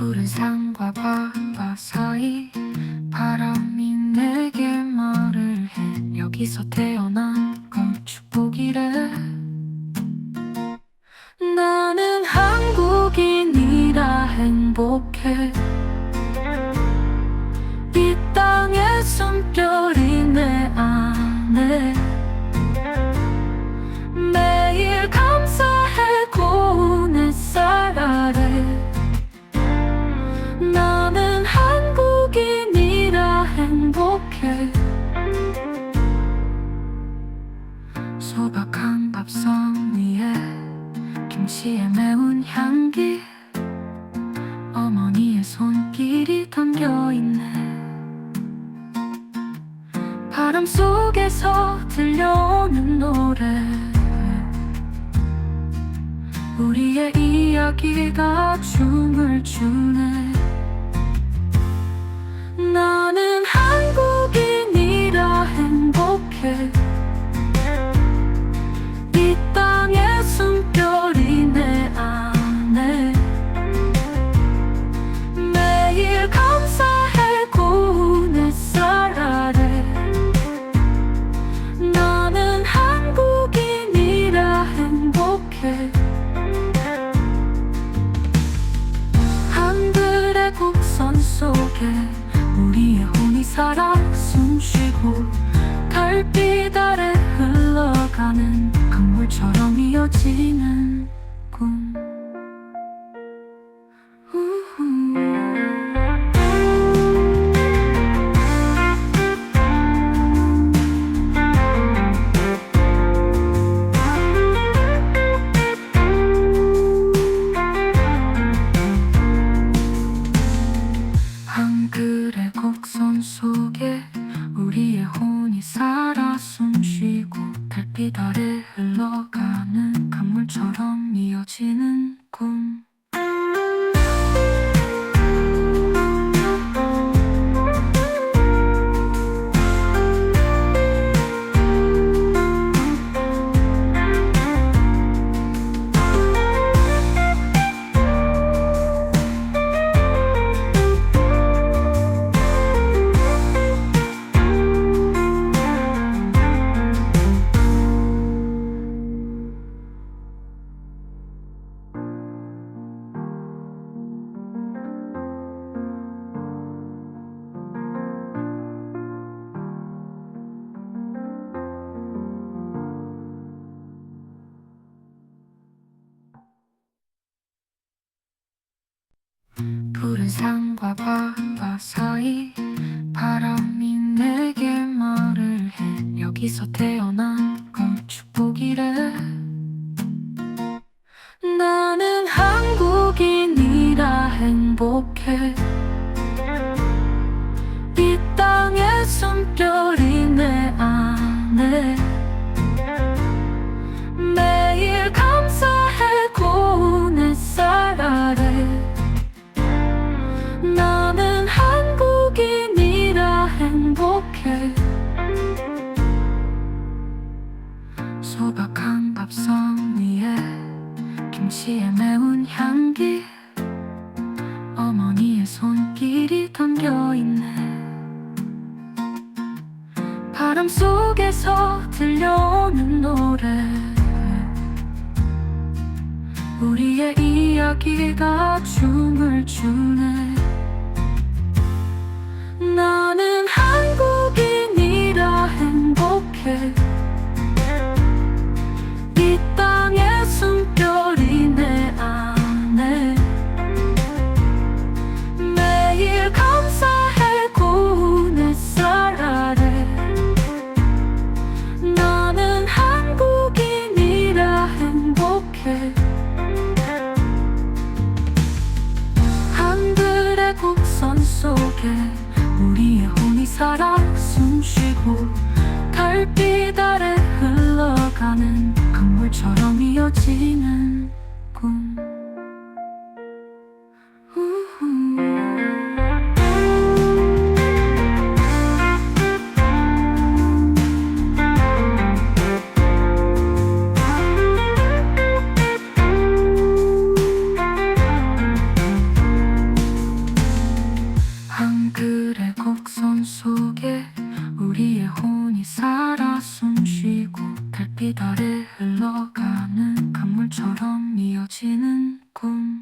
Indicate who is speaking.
Speaker 1: 푸른 산과 바다 사이 바람이 내게 말을 해. 여기서 태어난 건 축복이래. 나는 한국인이라 행복해. 이 땅에 숨결이 김치의 매운 향기. 어머니의 손길이 담겨있네. 바람 속에서 들려오는 노래. 우리의 이야기가 춤을 추네. 나 살아 숨쉬고 달빛 아래 흘러가는 강물처럼 이어지는 꿈 아래 흘러가는 강물처럼 이어지는 산과 바다 사이 바람이 내게 말을 해. 여기서 태어난 건 축복이래. 나는 한국인이라 행복해 들려오는 노래. 우리의 이야기가 춤을 추네. 나는 속에 우리의 혼이 살아 숨쉬고 달빛 아래 흘러가는 강물처럼 이어지는 꿈 아래 흘러가는 강물처럼 이어지는 꿈